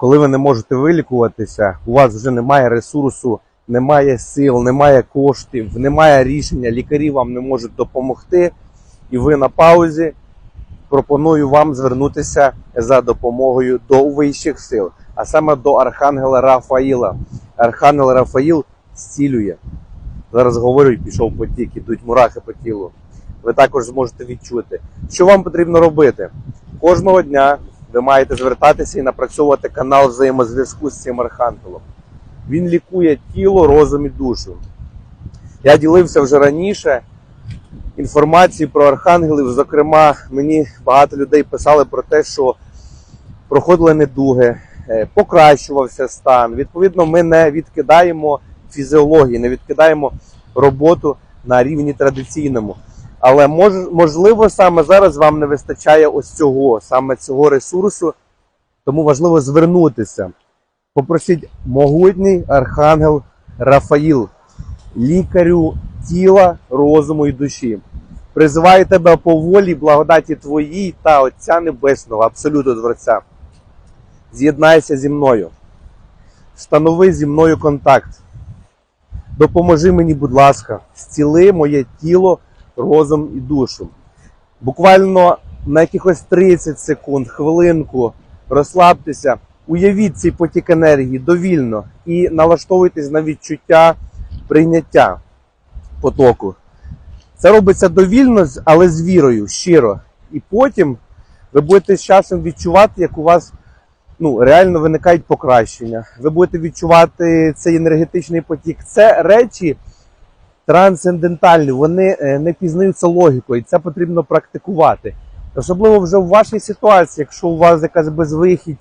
коли ви не можете вилікуватися, у вас вже немає ресурсу, немає сил, немає коштів, немає рішення, лікарі вам не можуть допомогти, і ви на паузі. Пропоную вам звернутися за допомогою до вищих сил, а саме до Архангела Рафаїла. Архангел Рафаїл зцілює. Зараз говорю пішов потік, ідуть мурахи по тілу. Ви також зможете відчути, що вам потрібно робити. Кожного дня ви маєте звертатися і напрацьовувати канал взаємозв'язку з цим архангелом. Він лікує тіло, розум і душу. Я ділився вже раніше інформацією про архангелів. Зокрема, мені багато людей писали про те, що проходили недуги, е, покращувався стан. Відповідно, ми не відкидаємо фізіології, не відкидаємо роботу на рівні традиційному. Але мож, можливо, саме зараз вам не вистачає ось цього, саме цього ресурсу, тому важливо звернутися. Попросіть могутній архангел Рафаїл, лікарю тіла, розуму і душі. Призиваю тебе по волі, благодаті твоїй та Отця Небесного, абсолютно Творця. З'єднайся зі мною. Встанови зі мною контакт. Допоможи мені, будь ласка, зціли моє тіло, розум і душу. Буквально на якихось 30 секунд, хвилинку розслабтеся, уявіть цей потік енергії довільно і налаштовуйтесь на відчуття прийняття потоку. Це робиться довільно, але з вірою, щиро. І потім ви будете з часом відчувати, як у вас ну, реально виникають покращення. Ви будете відчувати цей енергетичний потік. Це речі трансцендентальні, вони е, не пізнаються логікою. і Це потрібно практикувати. Особливо вже в вашій ситуації, якщо у вас якась безвихідь,